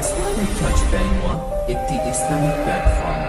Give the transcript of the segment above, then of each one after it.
Islamic touch ব্যাংওয়া একটি Islamic platform.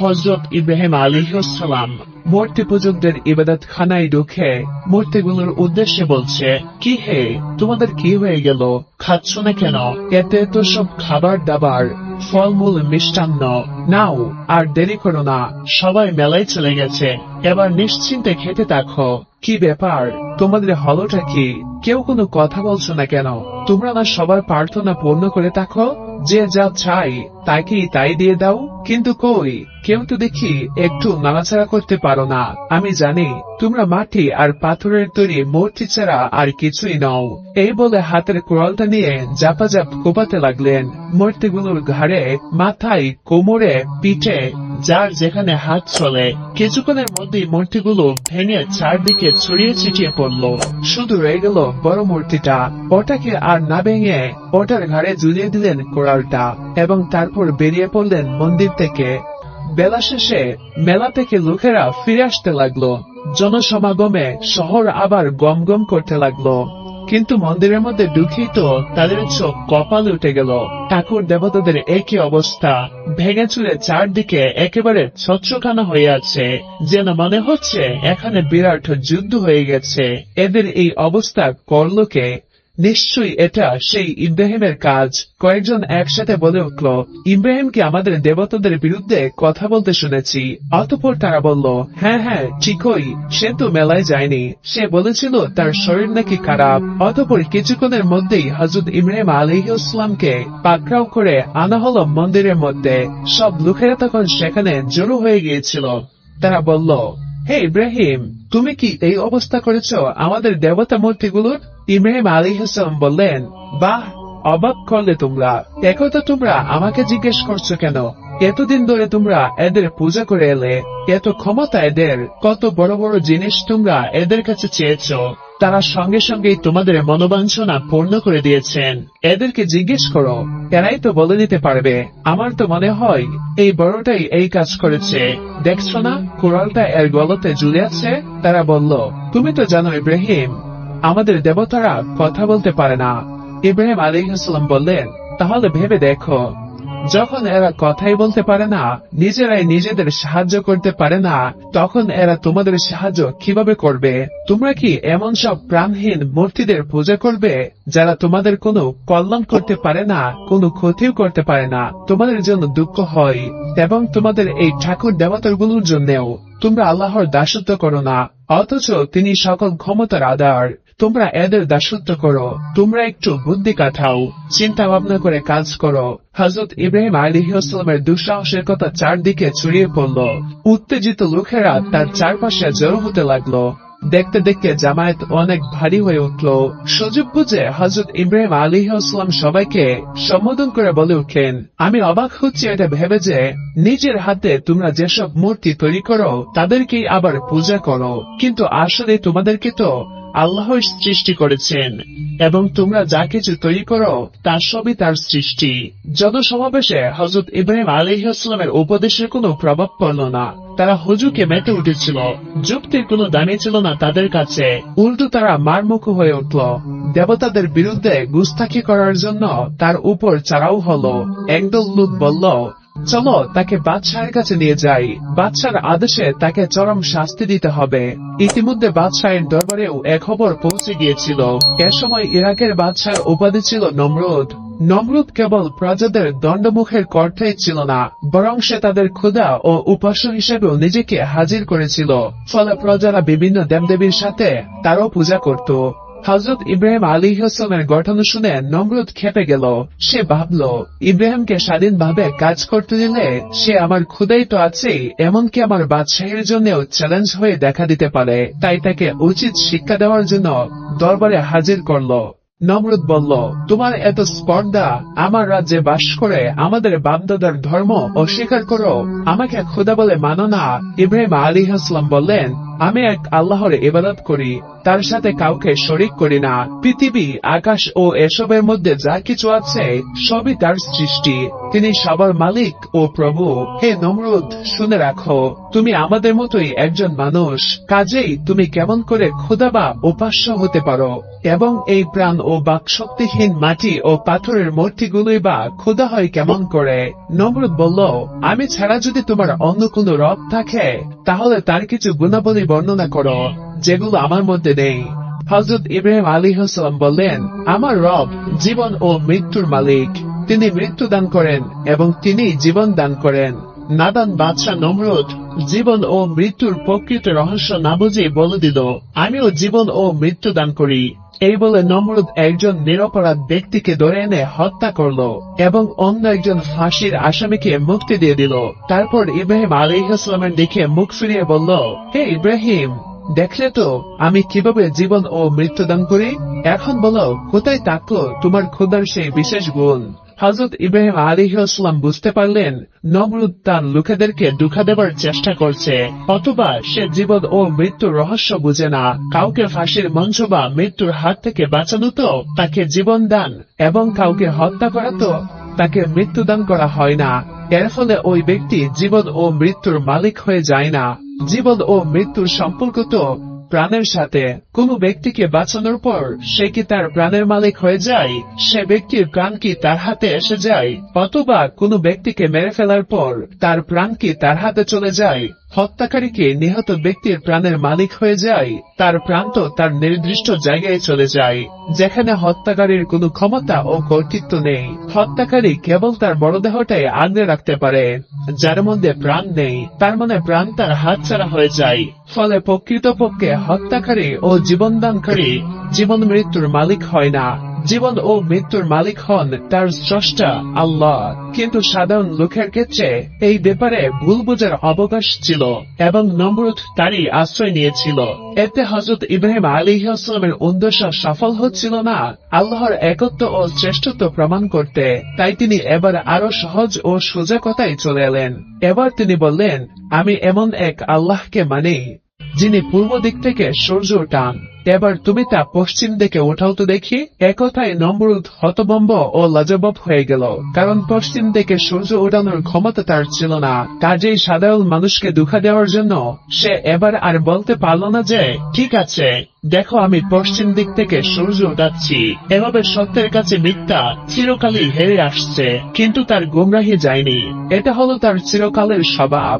হজরত ইব্রাহিম আলিহাসালাম মূর্তি পূজকদের ইবাদত খানায় ঢুকে মূর্তিগুলোর উদ্দেশ্যে বলছে, কি হে? তোমাদের কি হয়ে গেল? খাচ্ছ না কেন? এতে তো সব খাবার দাবার ফলমূল মিষ্টান্ন। নাও, আর দেরি করো না, সবাই মেলায় চলে গেছে। এবার নিশ্চিন্তে খেতে থাকো। কি ব্যাপার? তোমাদের হলটা কি? কেউ কোনো কথা বলছো না কেন? তোমরা না সবার প্রার্থনা পূর্ণ করে থাকো? যে যা চাই তাকে তাই দিয়ে দাও? কিন্তু কই? কেউ তো দেখি একটু নাড়াচাড়া করতে পারো না। আমি জানি, তোমরা মাটি আর পাথরের তৈরি মূর্তি ছাড়া আর কিছুই নও। এই বলে হাতের কোড়ালটা নিয়ে জাপাজাপ কোপাতে লাগলেন। মূর্তিগুলোর ঘাড়ে, মাথায়, কোমরে, পিঠে যার যেখানে হাত চলে, কিছুক্ষণের মধ্যেই মূর্তিগুলো ভেঙে চারদিকে ছড়িয়ে ছিটিয়ে পড়ল। শুধু রয়ে গেল বড় মূর্তিটা। ওটাকে আর না ভেঙে ওটার ঘাড়ে ঝুলিয়ে দিলেন কোড়ালটা এবং তারপর বেরিয়ে পড়লেন মন্দির থেকে। বেলা শেষে মেলা থেকে লোকেরা ফিরে আসতে লাগল। জনসমাগমে শহর আবার গম গম করতে লাগল। কিন্তু মন্দিরের মধ্যে ঢুকেই তো তাদের চোখ কপাল উঠে গেল। ঠাকুর দেবতাদের একই অবস্থা। ভেঙে চুরে চারদিকে একেবারে ছত্রখানা হয়ে আছে। যেন মনে হচ্ছে, এখানে বিরাট যুদ্ধ হয়ে গেছে। এদের এই অবস্থা করলোকে নিশ্চয়ই এটা সেই ইব্রাহিমের কাজ। কয়েকজন একসাথে বলে উঠল, ইব্রাহিমকে আমাদের দেবতাদের বিরুদ্ধে কথা বলতে শুনেছি। অতপর তারা বলল হ্যাঁ হ্যাঁ ঠিকই, সে তো মেলায় যায়নি। সে বলেছিল তার শরীর নাকি খারাপ। অতপর কিছুক্ষণের মধ্যেই হজরত ইব্রাহিম আলহিউসলামকে পাকড়াও করে আনা হলো মন্দিরের মধ্যে। সব লোকেরা তখন সেখানে জড়ো হয়ে গিয়েছিল। তারা বলল হে ইব্রাহিম, তুমি কি এই অবস্থা করেছ? আমাদের দেবতা মূর্তিগুলোর ইব্রাহিম আলী হাসান বললেন, বাহ, অবাক করলে তোমরা। একথা তোমরা আমাকে জিজ্ঞেস করছ কেন? এতদিন ধরে তোমরা এদের পূজা করে এলে, এত ক্ষমতা এদের, কত বড় বড় জিনিস তোমরা এদের কাছে চেয়েছো। তারা সঙ্গে সঙ্গেই তোমাদের মনোবাঞ্ছনা পূর্ণ করে দিয়েছেন। এদেরকে জিজ্ঞেস করো, এরাই তো বলে দিতে পারবে। আমার তো মনে হয়, এই বড়টাই এই কাজ করেছে। দেখছ না, কোরালটা এর গলতে ঝুলে আছে তারা বলল, তুমি তো জানো ইব্রাহিম, আমাদের দেবতারা কথা বলতে পারে না। ইব্রাহিম আলিহাস্লাম বললেন, তাহলে ভেবে দেখো যখন এরা কথাই বলতে পারে না, নিজেরাই নিজেদের সাহায্য করতে পারে না, তখন এরা তোমাদের সাহায্য কীভাবে করবে? তোমরা কি এমন সব প্রাণহীন মূর্তিদের পূজা করবে, যারা তোমাদের কোনো কল্যাণ করতে পারে না, কোনো ক্ষতিও করতে পারে না? তোমাদের জন্য দুঃখ হয়, এবং তোমাদের এই ঠাকুর দেবতাগুলোর জন্যেও। তোমরা আল্লাহর দাসত্ব করো না, অথচ তিনি সকল ক্ষমতার আধার। তোমরা এদের দাসত্ব করো, তোমরা একটু বুদ্ধি কাটাও চিন্তা ভাবনা করে কাজ করো। হজরত ইব্রাহিম আলিহাস্লামের দুঃসাহসের কথা চারদিকে ছড়িয়ে পড়ল। উত্তেজিত লোকেরা তার চারপাশে জড়ো হতে লাগল। দেখতে দেখতে জামায়াত অনেক ভারী হয়ে উঠল। সুযোগ বুঝে হজরত ইব্রাহিম আলিহাস্লাম সবাইকে সম্বোধন করে বলে উঠলেন, আমি অবাক হচ্ছি এটা ভেবে যে নিজের হাতে তোমরা যেসব মূর্তি তৈরি করো, তাদেরকেই আবার পূজা করো। কিন্তু আসলে তোমাদেরকে তো আল্লাহ সৃষ্টি করেছেন, এবং তোমরা যা কিছু তৈরি করো, তা সবই তার সৃষ্টি। জনসমাবেশে হজরত ইব্রাহিম আলহিহাস্লামের উপদেশের কোনো প্রভাব পড়ল না। তারা হুজুকে মেতে উঠেছিল। যুক্তির কোনো দামি ছিল না তাদের কাছে। উল্টো তারা মারমুখ হয়ে উঠল। দেবতাদের বিরুদ্ধে গুস্তাখি করার জন্য তার উপর চারাও হলো। একদল লোক বলল চলো, তাকে বাদশাহের কাছে নিয়ে যাই। বাদশার আদেশে তাকে চরম শাস্তি দিতে হবে। ইতিমধ্যে বাদশাহের দরবারেও এ খবর পৌঁছে গিয়েছিল। এ সময় ইরাকের বাদশার উপাধি ছিল নমরুদ। নমরুদ কেবল প্রজাদের দণ্ডমুখের কর্তাই ছিল না, বরং সে তাদের ক্ষুধা ও উপাস্য হিসেবেও নিজেকে হাজির করেছিল। ফলে প্রজারা বিভিন্ন দেবদেবীর সাথে তারও পূজা করত। হজরত ইব্রাহিম আলী হাসলামের গঠন শুনে নমরুদ খেপে গেল। সে ভাবল, ইব্রাহিমকে স্বাধীনভাবে কাজ করতে দিলে সে আমার ক্ষুদাই তো আছেই এমনকি আমার বাদশাহীর জন্যও চ্যালেঞ্জ হয়ে দেখা দিতে পারে। তাই তাকে উচিত শিক্ষা দেওয়ার জন্য দরবারে হাজির করল। নমরুদ বলল, তোমার এত স্পর্ধা, আমার রাজ্যে বাস করে আমাদের বাপদাদার ধর্ম অস্বীকার করো। আমাকে খোদা বলে মানো না। ইব্রাহিম আলী হাসলাম বললেন আমি এক আল্লাহর ইবাদত করি, তার সাথে কাউকে শরিক করি না। পৃথিবী, আকাশ ও এসবের মধ্যে যা কিছু আছে, সবই তার সৃষ্টি। তিনি সবার মালিক ও প্রভু। হে নমরুদ, শুনে রাখো, তুমি আমাদের মতোই একজন মানুষ। কাজেই তুমি কেমন করে ক্ষুদা বা উপাস্য হতে পারো? এবং এই প্রাণ ও বাকশক্তিহীন মাটি ও পাথরের মূর্তিগুলোই বা ক্ষুদা হয় কেমন করে? নমরুদ বলল, আমি ছাড়া যদি তোমার অন্য কোনো রব থাকে, তাহলে তার কিছু গুণাবলী বর্ণনা করো, যেগুলো আমার মধ্যে নেই। হজরত ইব্রাহিম আলী হাসলাম বললেন, আমার রব জীবন ও মৃত্যুর মালিক। তিনি মৃত্যু দান করেন এবং তিনি জীবন দান করেন। নাদান বাদশাহ নমরুদ জীবন ও মৃত্যুর প্রকৃত রহস্য না বুঝে বলে দিল, আমিও জীবন ও মৃত্যু দান করি। এই বলে নমরুদ একজন নিরপরাধ ব্যক্তিকে ধরে এনে হত্যা করল এবং অন্য একজন ফাঁসির আসামিকে মুক্তি দিয়ে দিল। তারপর ইব্রাহিম আলী ইসলামের দিকে মুখ ফিরিয়ে বলল, হে ইব্রাহিম, দেখলে তো আমি কীভাবে জীবন ও মৃত্যু দান করি? এখন বলো, কোথায় থাকল তোমার খোদার সেই বিশেষ গুণ? হজরত ইব্রাহিম আলিহাস্লাম বুঝতে পারলেন, নমরুদ তার লোকেদেরকে দুঃখা দেবার চেষ্টা করছে, অথবা সে জীবন ও মৃত্যুর রহস্য বুঝে না। কাউকে ফাঁসির মঞ্চ বা মৃত্যুর হাত থেকে বাঁচানো তো তাকে জীবন দান, এবং কাউকে হত্যা করা তো তাকে মৃত্যুদান করা হয় না। এর ফলে ওই ব্যক্তি জীবন ও মৃত্যুর মালিক হয়ে যায় না। জীবন ও মৃত্যুর সম্পর্ক তো প্রাণের সাথে কোনো ব্যক্তিকে বাঁচানোর পর সে কি তার প্রাণের মালিক হয়ে যায়? সে ব্যক্তির প্রাণ কি তার হাতে এসে যায়? অথবা কোনো ব্যক্তিকে মেরে ফেলার পর তার প্রাণ কি তার হাতে চলে যায়? হত্যাকারীকে নিহত ব্যক্তির প্রাণের মালিক হয়ে যায়, তার প্রাণ তো তার নির্দিষ্ট জায়গায় চলে যায়, যেখানে হত্যাকারীর কোনো ক্ষমতা ও কর্তৃত্ব নেই। হত্যাকারী কেবল তার বড়দেহটাই আগলে রাখতে পারে, যার মধ্যে প্রাণ নেই। তার মানে প্রাণ তার হাত ছাড়া হয়ে যায়। ফলে প্রকৃতপক্ষে হত্যাকারী ও জীবনদানকারী জীবন মৃত্যুর মালিক হয় না। জীবন ও মৃত্যুর মালিক হন তার স্রষ্টা আল্লাহ। কিন্তু সাধারণ লোকের ক্ষেত্রে এই ব্যাপারে ভুল বোঝার অবকাশ ছিল এবং নমরুদ তারই আশ্রয় নিয়েছিল। এতে হজরত ইব্রাহিম আলী আসলামের উদ্দেশ্য সফল হচ্ছিল না, আল্লাহর একত্ব ও শ্রেষ্ঠত্ব প্রমাণ করতে। তাই তিনি এবার আরও সহজ ও সোজা কথায় চলে এলেন। এবার তিনি বললেন, আমি এমন এক আল্লাহকে মানি যিনি পূর্ব দিক থেকে সূর্য টান, এবার তুমি তা পশ্চিম দিকে ওঠাও তো দেখি একথায় নমরুদ হতবম্ব ও লাজবাব হয়ে গেল, কারণ পশ্চিম দিকে সূর্য ওঠানোর ক্ষমতা তার ছিল না। কাজেই সাধারণ মানুষকে দুঃখা দেওয়ার জন্য সে এবার আর বলতে পারল না যে, ঠিক আছে, দেখো আমি পশ্চিম দিক থেকে সূর্য উঠাচ্ছি। এভাবে সত্যের কাছে মিথ্যা চিরকালই হেরে আসছে, কিন্তু তার গুমরাহি যায়নি। এটা হলো তার চিরকালের স্বভাব।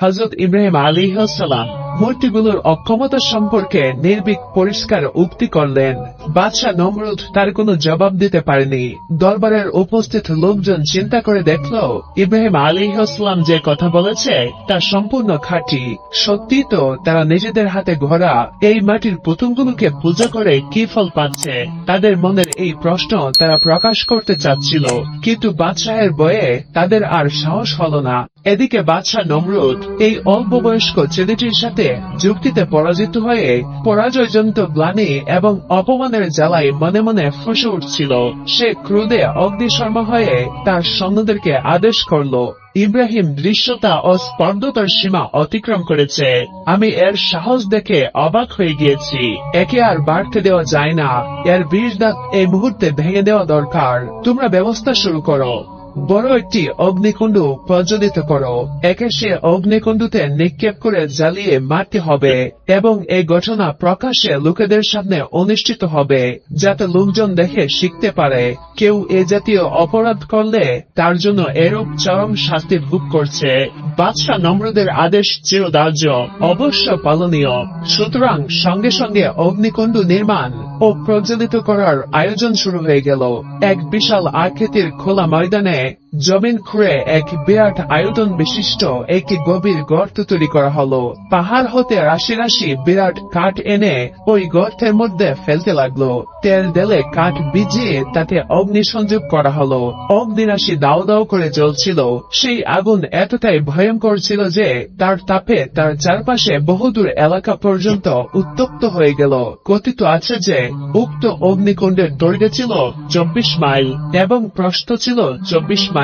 হজরত ইব্রাহিম আলী সালাম। মূর্তিগুলোর অক্ষমতা সম্পর্কে নির্বিক পরিষ্কার উক্তি করলেন। বাদশাহ নমরুদ তার কোনো জবাব দিতে পারেনি। দরবারের উপস্থিত লোকজন চিন্তা করে দেখল, ইব্রাহিম আলী ইসলাম যে কথা বলেছে, তা সম্পূর্ণ খাঁটি। সত্যি তো তারা নিজেদের হাতে ঘোরা এই মাটির পুতুলগুলোকে পূজা করে কি ফল পাচ্ছে? তাদের মনের এই প্রশ্ন তারা প্রকাশ করতে চাচ্ছিল, কিন্তু বাদশাহের বয়ে তাদের আর সাহস হল না। এদিকে বাদশাহ নমরুদ এই অল্প বয়স্ক ছেলেটির সাথে যুক্তিতে পরাজিত হয়ে পরাজয়জনিত গ্লানি এবং অপমানের জ্বালায় মনে মনে ফুসে উঠছিল। সে ক্রোধে অগ্নিশর্মা হয়ে তার সৈন্যদেরকে আদেশ করল, ইব্রাহিম দৃশ্যতা ও স্পর্ধতার সীমা অতিক্রম করেছে। আমি এর সাহস দেখে অবাক হয়ে গিয়েছি। একে আর বাড়তে দেওয়া যায় না। এর বীর দাঁত এই মুহূর্তে ভেঙে দেওয়া দরকার। তোমরা ব্যবস্থা শুরু করো। বড় একটি অগ্নিকুণ্ড প্রজ্বলিত করো। একে সে অগ্নিকুণ্ডতে নিক্ষেপ করে জ্বালিয়ে মারতে হবে এবং এই ঘটনা প্রকাশ্যে লোকেদের সামনে অনুষ্ঠিত হবে, যাতে লোকজন দেখে শিখতে পারে। কেউ এ জাতীয় অপরাধ করলে তার জন্য এরূপ চরম শাস্তি ভোগ করছে। বাদশাহ নম্রদের আদেশ চিরদার্য, অবশ্য পালনীয়। সুতরাং সঙ্গে সঙ্গে অগ্নিকুণ্ড নির্মাণ ও প্রজ্বলিত করার আয়োজন শুরু হয়ে গেল। এক বিশাল আকৃতির খোলা ময়দানে জমিন খুঁড়ে এক বিরাট আয়তন বিশিষ্ট একটি গভীর গর্ত তৈরি করা হলো। পাহাড় হতে রাশি রাশি বিরাট কাঠ এনে ওই গর্তের মধ্যে ফেলতে লাগল। তেল দেলে কাঠ ভিজিয়ে তাতে অগ্নি সংযোগ করা হলো। অগ্নিরাশি দাও দাও করে জ্বলছিল। সেই আগুন এতটাই ভয়ঙ্কর ছিল যে তার তাপে তার চারপাশে বহুদূর এলাকা পর্যন্ত উত্তপ্ত হয়ে গেল। কথিত আছে যে উক্ত অগ্নিকুণ্ডের দৈর্ঘ্য ছিল চব্বিশ মাইল এবং প্রস্থ ছিল চব্বিশ মাইল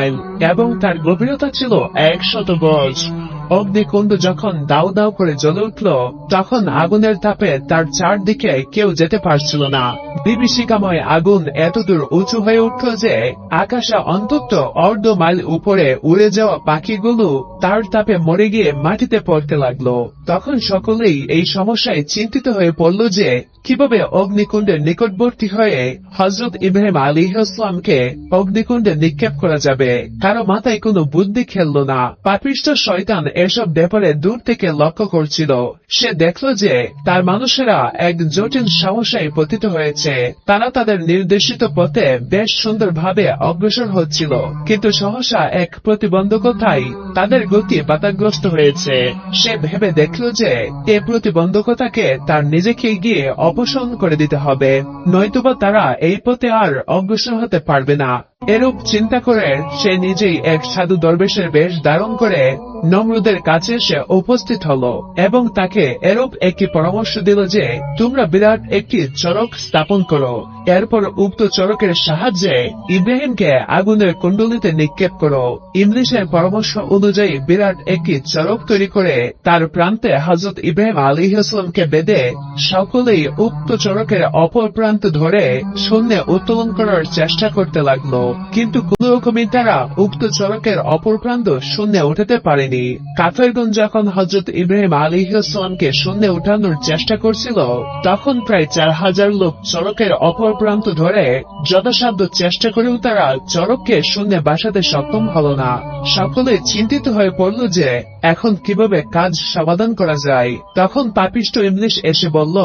এবং তার গভীরতা ছিল একশত গজ। অগ্নিকুণ্ড যখন দাউ দাউ করে জ্বলে উঠল, তখন আগুনের তাপে তার চারদিকে কেউ যেতে পারছিল না। বিভীষিকাময় আগুন এতদূর উঁচু হয়ে উঠল যে, আকাশে অন্তত অর্ধ মাইল উপরে উড়ে যাওয়া পাখিগুলো তার তাপে মরে গিয়ে মাটিতে পড়তে লাগল। তখন সকলেই এই সমস্যায় চিন্তিত হয়ে পড়ল যে কীভাবে অগ্নিকুণ্ডের নিকটবর্তী হয়ে হজরত ইব্রাহিম আলী ইসলামকে অগ্নিকুণ্ডে নিক্ষেপ করা যাবে? কারও মাথায় কোনো বুদ্ধি খেলল না। পাপিষ্ট শয়তান এসব ব্যাপারে দূর থেকে লক্ষ্য করছিল। সে দেখল যে তার মানুষেরা এক জটিল সমস্যায় পতিত হয়েছে। তারা তাদের নির্দেশিত পথে বেশ সুন্দরভাবে অগ্রসর হচ্ছিল। কিন্তু সহসা এক প্রতিবন্ধকতায় তাদের গতি বাধাগ্রস্ত হয়েছে। সে ভেবে দেখল যে এ প্রতিবন্ধকতাকে তার নিজেকে গিয়ে অপসারণ করে দিতে হবে। নয়তোবা তারা এই পথে আর অগ্রসর হতে পারবে না। এরূপ চিন্তা করে সে নিজেই এক সাধু দরবেশের বেশ ধারণ করে নমরুদের কাছে এসে উপস্থিত হলো এবং তাকে এরূপ একটি পরামর্শ দিল যে, তোমরা বিরাট একটি চরক স্থাপন করো। এরপর উক্ত চরকের সাহায্যে ইব্রাহিমকে আগুনের কুণ্ডলিতে নিক্ষেপ করো। ইংলিশের পরামর্শ অনুযায়ী বিরাট একটি চরক তৈরি করে তার প্রান্তে হজরত ইব্রাহিম আলী ইসলামকে বেঁধে সকলেই উক্ত চরকের অপর প্রান্ত ধরে শূন্যে উত্তোলন করার চেষ্টা করতে লাগল। কিন্তু কোন রকমই তারা উক্ত চরকের অপর প্রান্ত শূন্যে উঠাতে পারেনি। কাফেরগঞ্জ যখন হজরত ইব্রাহিম আলী ইসলামকে শূন্যে উঠানোর চেষ্টা করছিল, তখন প্রায় চার হাজার লোক চরকের অপর প্রান্ত ধরে যথাসাধ্য চেষ্টা করেও তারা চরককে শূন্যে বাসাতে সক্ষম হল না। সকলে চিন্তিত হয়ে পড়ল যে, এখন কীভাবে কাজ সমাধান করা যায়। তখন পাপিষ্ট ইংলিশ এসে বলল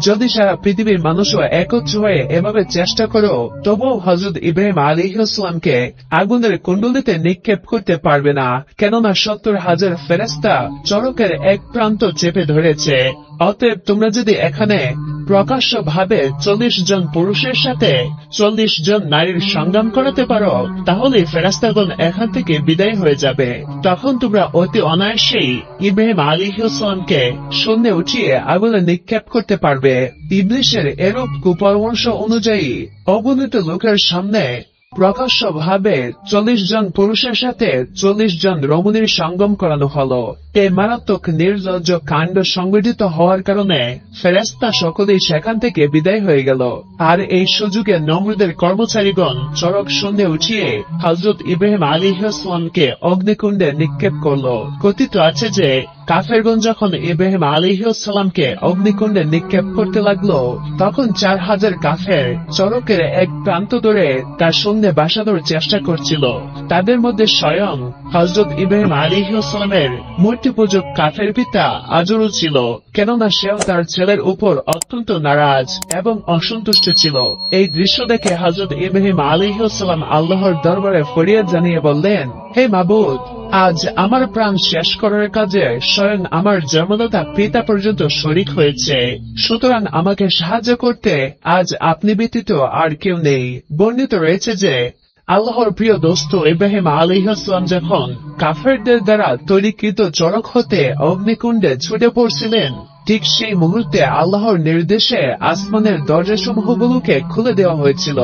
যদি সারা পৃথিবীর মানুষও একত্র হয়ে এভাবে চেষ্টা করো তবুও হজরত ইব্রাহিম আলী ইসলামকে আগুনের কুণ্ডলিতে নিক্ষেপ করতে পারবে না, কেননা সত্তর হাজার ফেরেস্তা চরকের এক প্রান্ত চেপে ধরেছে। অতএব তোমরা যদি এখানে প্রকাশ্য ভাবে চল্লিশ জন পুরুষের সাথে চল্লিশ জন নারীর সংগ্রাম করাতে পারো তাহলে ফেরাস্তাগণ এখান থেকে বিদায় হয়ে যাবে। তখন তোমরা অতি অনায়াসেই ইব্রাহিম আলী ইসলামকে শূন্যে উঠিয়ে আগুনে নিক্ষেপ করতে পারবে। ইবলিশের এরূপ কুপরামর্শ অনুযায়ী অবনীত লোকের সামনে প্রকাশ্য ভাবে চল্লিশ জন পুরুষের সাথে চল্লিশ জন রমণীর সঙ্গম করানো হলো। এই মারাত্মক নির্লজ্জ কাণ্ড সংগঠিত হওয়ার কারণে ফেরেস্তা সকলেই সেখান থেকে বিদায় হয়ে গেল। আর এই সুযোগে নমরুদের কর্মচারীগণ চরক সন্ধে উঠিয়ে হজরত ইব্রাহিম আলী ইসলামকে অগ্নিকুণ্ডে নিক্ষেপ করল। কথিত আছে যে কাফেরগঞ্জ যখন ইব্রাহিম আলিহাসাল্লামকে অগ্নিকুণ্ডে নিক্ষেপ করতে লাগল, তখন চার হাজার কাফের চরকের এক প্রান্ত ধরে তার সঙ্গে বাসানোর চেষ্টা করছিল। তাদের মধ্যে স্বয়ং হজরত ইব্রাহিম আলিহাসাল্লামের মূর্তি পূজক কাফের পিতা আজরু ছিল, কেননা সেও তার ছেলের উপর অত্যন্ত নারাজ এবং অসন্তুষ্ট ছিল। এই দৃশ্য দেখে হজরত ইব্রাহিম আলিহাসাল্লাম আল্লাহর দরবারে ফরিয়াদ জানিয়ে বললেন, হে মাবুদ, আজ আমার প্রাণ শেষ করার কাজে স্বয়ং আমার জন্মদাতা পিতা পর্যন্ত শরিক হয়েছে। সুতরাং আমাকে সাহায্য করতে আজ আপনি ব্যতীত আর কেউ নেই। বর্ণিত রয়েছে যে আল্লাহর প্রিয় দোস্ত ইব্রাহিম আলিহাস্লাম যখন কাফেরদের দ্বারা তৈরিকৃত চড়ক হতে অগ্নিকুণ্ডে ছুটে পড়ছিলেন, ঠিক সেই মুহূর্তে আল্লাহর নির্দেশে আসমানের দরজাসমূহগুলোকে খুলে দেওয়া হয়েছিল।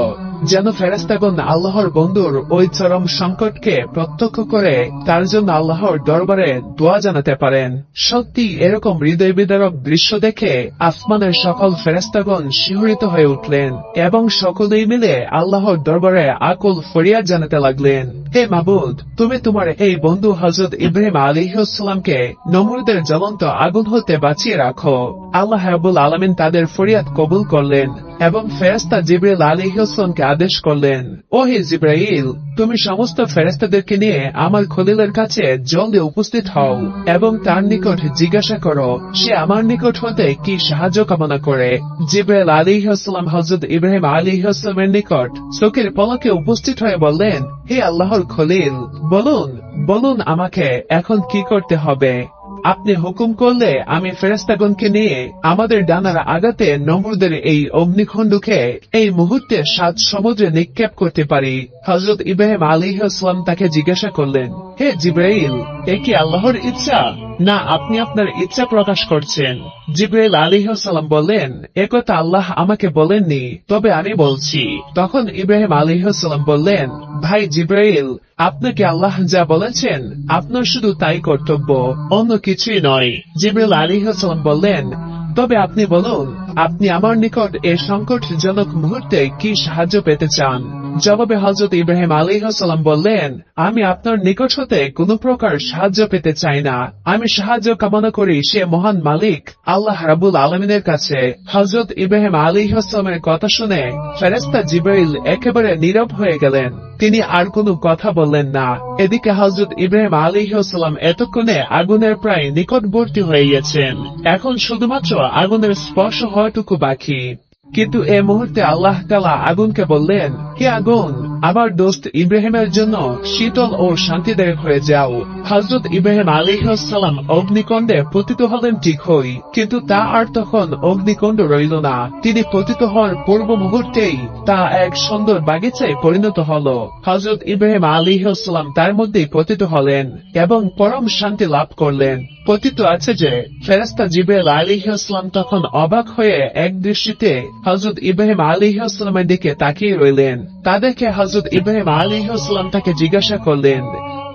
যেন ফেরাস্তাগণ আল্লাহর বন্ধুর ওই চরম সংকটকে প্রত্যক্ষ করে তার জন্য আল্লাহর দরবারে দোয়া জানাতে পারেন। সত্যি এরকম হৃদয় বিদারক দৃশ্য দেখে আসমানের সকল ফেরাস্তাগণ শিহরিত হয়ে উঠলেন এবং সকলেই মিলে আল্লাহর দরবারে আকুল ফরিয়াদ জানাতে লাগলেন। হে মাবুদ, তুমি তোমার এই বন্ধু হজরত ইব্রাহিম আলিহাস্লামকে নমরুদের জ্বলন্ত আগুন হতে বাঁচিয়ে রাখো। আল্লাহ হাবুল আলমিন তাদের ফরিয়াদ কবুল করলেন এবং ফেরেস্তা জিব্রাইল আলিহাস্লামকে আদেশ করলেন ও হে জিব্রাইল, তুমি সমস্ত ফেরেস্তাদেরকে নিয়ে আমার খলিলের কাছে জলদি উপস্থিত হও এবং তার নিকট জিজ্ঞাসা করো, সে আমার নিকট হতে কি সাহায্য কামনা করে? জিব্রাইল আলিহাস্লাম হজরত ইব্রাহিম আলিহাস্লামের নিকট চোখের পলকে উপস্থিত হয়ে বললেন, হে আল্লাহর খলিল, বলুন বলুন আমাকে এখন কি করতে হবে? আপনি হুকুম করলে আমি ফেরেস্তাগণকে নিয়ে আমাদের ডানার আগাতে নম্রদের এই অগ্নিখণ্ডকে এই মুহূর্তে সাত সমুদ্রে নিক্ষেপ করতে পারি। হজরত ইব্রাহিম আলী তাকে জিজ্ঞাসা করলেন, হে জিব্রাইল, এ কি আল্লাহর ইচ্ছা? না, আপনি আপনার ইচ্ছা প্রকাশ করছেন। জিব্রাইল আলিহাসাল্লাম বললেন একথা আল্লাহ আমাকে বলেননি, তবে আমি বলছি। তখন ইব্রাহিম আলিহাসাল্লাম বললেন, ভাই জিব্রাইল, আপনাকে আল্লাহ যা বলেছেন, আপনার শুধু তাই কর্তব্য, অন্য কিছুই নয়। জিব্রাইল আলিহাসাল্লাম বললেন তবে আপনি বলুন, আপনি আমার নিকট এ সংকটজনক মুহূর্তে কি সাহায্য পেতে চান? জবাবে হজরত ইব্রাহিম আলী সালাম বললেন, আমি আপনার নিকট হতে কোনো প্রকার সাহায্য পেতে চাই না। আমি সাহায্য কামনা করি সে মহান মালিক, আল্লাহ রাবুল আলমিনের কাছে। হজরত ইব্রাহিম আলী সালামের কথা শুনে ফেরেস্তা জিব্রাইল একেবারে নীরব হয়ে গেলেন। তিনি আর কোনো কথা বললেন না। এদিকে হজরত ইব্রাহিম আলী সালাম এতক্ষণে আগুনের প্রায় নিকটবর্তী হয়ে গেছেন এখন শুধুমাত্র আগুনের স্পর্শ হওয়াটুকু বাকি। কিন্তু এ মুহূর্তে আল্লাহ তালা আগুনকে বললেন, হে আগুন আমার দোস্ত ইব্রাহিমের জন্য শীতল ও শান্তিদায়ক হয়ে যাও। হজরত ইব্রাহিম আলিহাসাল্লাম অগ্নিকণ্ডে পতিত হলেন ঠিকই কিন্তু তা আর তখন অগ্নিকণ্ড রইল না। তিনি পতিত হওয়ার পূর্ব মুহূর্তেই তা এক সুন্দর বাগিচায় পরিণত হল। হজরত ইব্রাহিম আলিহাসাল্লাম তার মধ্যেই পতিত হলেন এবং পরম শান্তি লাভ করলেন। পতিত আছে যে ফেরেস্তা জিব্রাইল আলিহাস্লাম তখন অবাক হয়ে এক দৃষ্টিতে হজরত ইব্রাহিম আলিহাস্লামের দিকে তাকিয়ে রইলেন। তাদেরকে হজরত ইব্রাহিম আলী হাসলাম তাকে জিজ্ঞাসা করলেন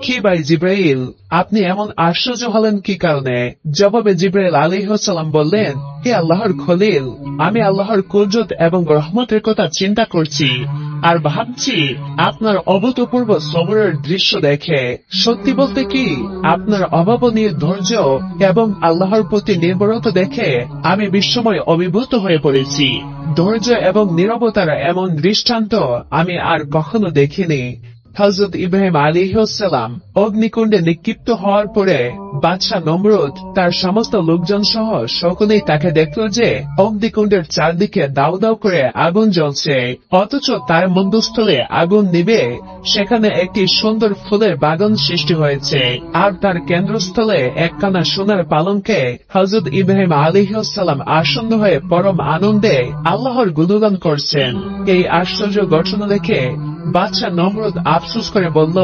কি ভাই জিব্রাইল? আপনি এমন আশ্চর্য হলেন কি কারণে? জবাবে জিব্রাইল আলিহাস্লাম বললেন, হে আল্লাহর খলিল, আমি আল্লাহর কুজরত এবং রহমতের কথা চিন্তা করছি আর ভাবছি আপনার অভূতপূর্ব সবরের দৃশ্য দেখে। সত্যি বলতে কি, আপনার অভাবনীয় ধৈর্য এবং আল্লাহর প্রতি নির্ভরতা দেখে আমি বিশ্বময় অভিভূত হয়ে পড়েছি। ধৈর্য এবং নিরবতার এমন দৃষ্টান্ত আমি আর কখনো দেখিনি। হজরত ইব্রাহিম আলিহাসাল্লাম অগ্নিকুণ্ডে নিক্ষিপ্ত হওয়ার পরে বাদশাহ নমরুদ তার সমস্ত লোকজন সহ সকলেই তাকে দেখল যে অগ্নিকুণ্ডের চারদিকে দাউ দাউ করে আগুন জ্বলছে। অথচ তার মধ্যস্থলে আগুন নিবে সেখানে একটি সুন্দর ফুলের বাগান সৃষ্টি হয়েছে। আর তার কেন্দ্রস্থলে একখানা সোনার পালঙ্কে হজরত ইব্রাহিম আলিহাসাল্লাম আসন্ন হয়ে পরম আনন্দে আল্লাহর গুণগান করছেন। এই আশ্চর্য ঘটনা দেখে বাচ্চা নমরুদ আফসোস করে বলল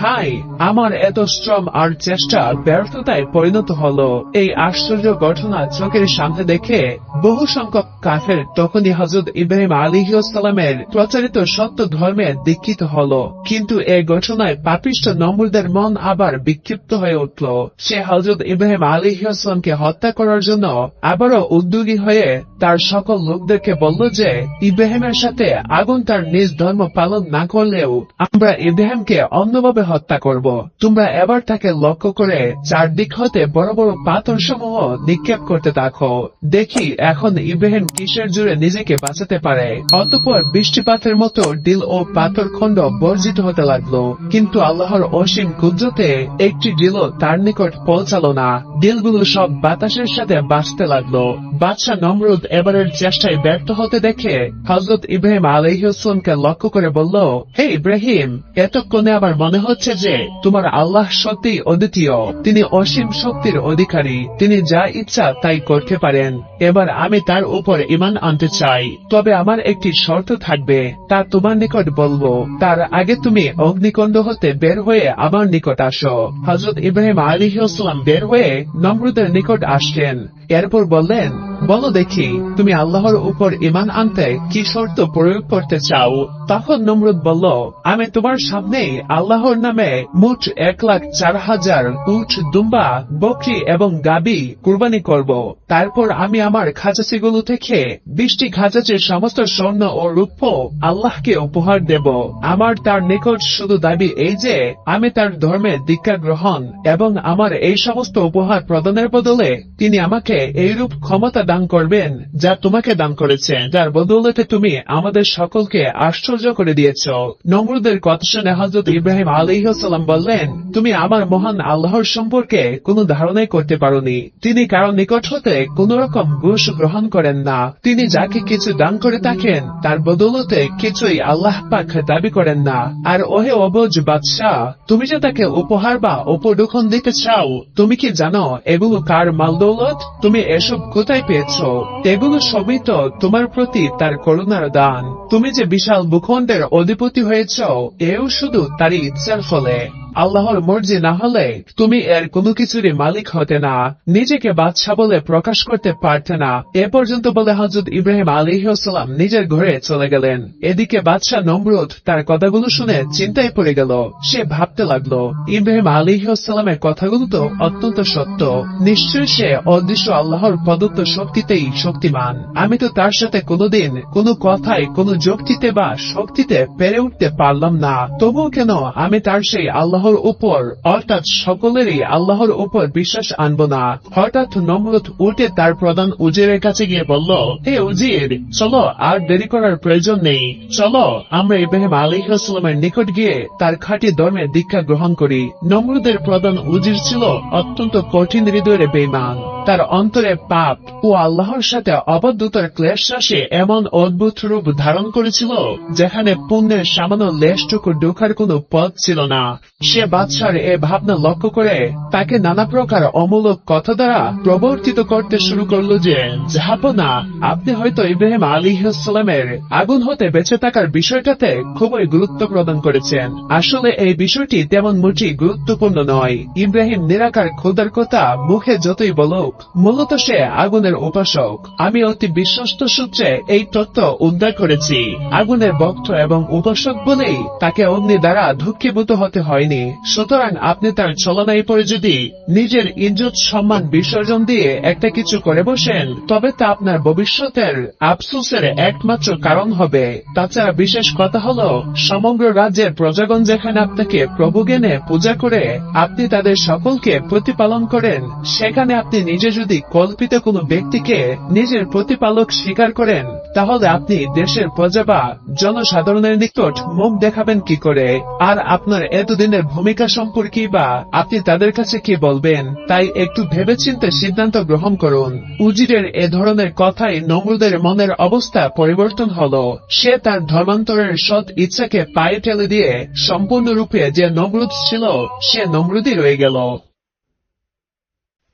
হাই, আমার এত শ্রম আর চেষ্টা ব্যর্থতায় পরিণত হলো। এই আশ্চর্য ঘটনা চোখের সামনে দেখে বহু সংখ্যক কাফের, তখনই হজরত ইব্রাহিম আলিহাস্লামের প্রচারিত সত্য ধর্মে দীক্ষিত হলো। কিন্তু এই ঘটনায় পাপিষ্ট নম্রদের মন আবার বিক্ষিপ্ত হয়ে উঠল। সে হজরত ইব্রাহিম আলিহাস্লামকে হত্যা করার জন্য আবারও উদ্যোগী হয়ে তার সকল লোকদেরকে বলল যে, ইব্রাহিমের সাথে আগুন তার নিজ ধর্ম পালন না করলেও আমরা ইব্রাহিমকে অন্যভাবে হত্যা করব। তোমরা এবার তাকে লক্ষ্য করে চারদিক হতে বড় বড় পাথর সমূহ নিক্ষেপ করতে থাকো। দেখি এখন ইব্রাহিম কিসের জুড়ে নিজেকে বাঁচাতে পারে। অতপর বৃষ্টিপাতের মতো ডিল ও পাথর খণ্ড বর্জিত হতে লাগল। কিন্তু আল্লাহর অসীম কুদ্রতে একটি ডিলও তার নিকট পৌঁছালো না। ডিলগুলো সব বাতাসের সাথে বাঁচতে লাগল। বাদশাহ নমরুদ এবারের চেষ্টায় ব্যর্থ হতে দেখে হজরত ইব্রাহিম আলহিউসলামকে লক্ষ্য করে বলল, হে ইব্রাহিম, এতক্ষণে আবার মনে হচ্ছে যে, তোমার আল্লাহ সত্যি অদ্বিতীয়, তিনি অসীম শক্তির অধিকারী, তিনি যা ইচ্ছা তাই করতে পারেন। এবার আমি তার উপর ইমান আনতে চাই, তবে আমার একটি শর্ত থাকবে, তা তোমার নিকট বলব, তার আগে তুমি অগ্নিকণ্ড হতে বের হয়ে আমার নিকট আসো। হজরত ইব্রাহিম আলিহাস্লাম বের হয়ে নমরুদের নিকট আসলেন, এরপর বললেন বলো দেখি, তুমি আল্লাহর উপর ইমান আনতে কি শর্ত প্রয়োগ করতে চাও? তখন নমরুদ বলল, আমি তোমার সামনে আল্লাহর নামে মোট এক লাখ চার হাজার উঠ দুম্বা, বকরি এবং গাবি কুরবানি করব। তারপর আমি আমার খাজাচিগুলো থেকে বৃষ্টি খাজাচির সমস্ত স্বর্ণ ও রূপ আল্লাহকে উপহার দেব। আমার তার নিকট শুধু দাবি এই যে, আমি তার ধর্মে দীক্ষা গ্রহণ এবং আমার এই সমস্ত উপহার প্রদানের বদলে তিনি আমাকে এইরূপ ক্ষমতা দান করবেন যা তোমাকে দান করেছে, যার বদৌলতে তুমি আমাদের সকলকে আশ্চর্য করে দিয়েছ। নমরুদের কথা শুনে হজরত ইব্রাহিম আলিহাসাল্লাম বললেন, তুমি আমার মহান আল্লাহর সম্পর্কে কোনো ধারণাই করতে পারোনি। তিনি কারও নিকট হতে কোন রকম ঘুষ গ্রহণ করেন না। তিনি যাকে কিছু দান করে থাকেন, তার বদৌলতে কিছুই আল্লাহ পাক দাবি করেন না। আর ওহে অবজ বাদশাহ, তুমি যে তাকে উপহার বা উপডুখন দিতে চাও, তুমি কি জানো এগুলো কার মাল দৌলত তুমি এসব কোথায় পেয়েছ? করেছ এগুলো সবই তো তোমার প্রতি তার করুণার দান। তুমি যে বিশাল ভূখণ্ডের অধিপতি হয়েছ, এও শুধু তারই ইচ্ছার ফলে। আল্লাহর মর্জি না হলে তুমি এর কোনো কিছুরই মালিক হতে না, নিজেকে বাদশাহ বলে প্রকাশ করতে পারতে না। এ পর্যন্ত বলে হজরত ইব্রাহিম আলিহাসাল্লাম নিজের ঘরে চলে গেলেন। এদিকে বাদশাহ নমরুদ তার কথাগুলো শুনে চিন্তায় পড়ে গেল। সে ভাবতে লাগল, ইব্রাহিম আলিহাসাল্লামের কথাগুলো তো অত্যন্ত সত্য। নিশ্চয়ই সে অদৃশ্য আল্লাহর প্রদত্ত শক্তিতেই শক্তিমান। আমি তো তার সাথে কোনোদিন কোনো কথায়, কোনো যুক্তিতে বা শক্তিতে পেরে উঠতে পারলাম না। তবুও কেন আমি তার সেই আল্লাহর উপর, অর্থাৎ সকলেরই আল্লাহর উপর বিশ্বাস আনব না। হঠাৎ নমরুদ উঠে তার প্রধান উজিরের কাছে গিয়ে বলল, হে উজির, চলো আর দেরি করার প্রয়োজন নেই। চলো, আমরা ইব্রাহিম আলিহাস্লামের নিকট গিয়ে তার খাঁটি ধর্মের দীক্ষা গ্রহণ করি। নমরুদের প্রধান উজির ছিল অত্যন্ত কঠিন হৃদয়ের বেমান তার অন্তরে পাপ ও আল্লাহর সাথে অবদ্ধতার ক্লেশ রাশি এমন অদ্ভুত রূপ ধারণ করেছিল, যেখানে পুণ্যের সামান্য লেশটুকু ঢোকার কোনো পথ ছিল না। সে বাদশার এ ভাবনা লক্ষ্য করে তাকে নানা প্রকার অমূলক কথা দ্বারা প্রবর্তিত করতে শুরু করল যে, জাহাপনা, আপনি হয়তো ইব্রাহিম আলিহাস্লামের আগুন হতে বেঁচে থাকার বিষয়টাতে খুবই গুরুত্ব প্রদান করেছেন। আসলে এই বিষয়টি তেমন মোটেই গুরুত্বপূর্ণ নয়। ইব্রাহিম নিরাকার খোদার কথা মুখে যতই বলুক, মূলত সে আগুনের উপাসক। আমি অতি বিশ্বস্ত সূত্রে এই তত্ত্ব উদ্ধার করেছি। আগুনের বক্ত এবং উপাসক বলেই তাকে অগ্নি দ্বারা দুঃখীভূত হতে হয়নি। সুতরাং আপনি তার চলনায় পরে যদি নিজের ইজ্জত সম্মান বিসর্জন দিয়ে একটা কিছু করে বসেন, তবে তা আপনার ভবিষ্যতের আফসোসের একমাত্র কারণ হবে। তাছাড়া বিশেষ কথা হলো, সমগ্র রাজ্যের প্রজাগণ যেখানে আপনাকে প্রভু জ্ঞানে পূজা করে, আপনি তাদের সকলকে প্রতিপালন করেন। সেখানে আপনি নিজে যদি কল্পিত কোনো ব্যক্তিকে নিজের প্রতিপালক স্বীকার করেন, তাহলে আপনি দেশের প্রজা বা জনসাধারণের নিকট মুখ দেখাবেন কি করে? আর আপনার এতদিনের ভূমিকা সম্পর্কে বা আপনি তাদের কাছে কি বলবেন, তাই একটু ভেবেচিন্তে সিদ্ধান্ত গ্রহণ করুন। উজিরের এ ধরনের কথাই নমরুদের মনের অবস্থা পরিবর্তন হলো। সে তার ধর্মান্তরের সৎ ইচ্ছাকে পায়ে ঠেলে দিয়ে সম্পূর্ণরূপে যে নমরুদ ছিল, সে নমরুদই রয়ে গেল।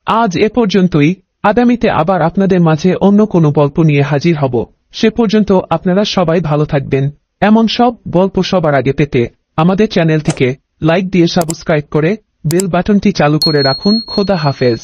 আজ এ পর্যন্তই। আগামীতে আবার আপনাদের মাঝে অন্য কোনো গল্প নিয়ে হাজির হব। সে পর্যন্ত আপনারা সবাই ভালো থাকবেন। এমন সব গল্প সবার আগে পেতে আমাদের চ্যানেলটিকে লাইক দিয়ে সাবস্ক্রাইব করে বেল বাটনটি চালু করে রাখুন। খোদা হাফেজ।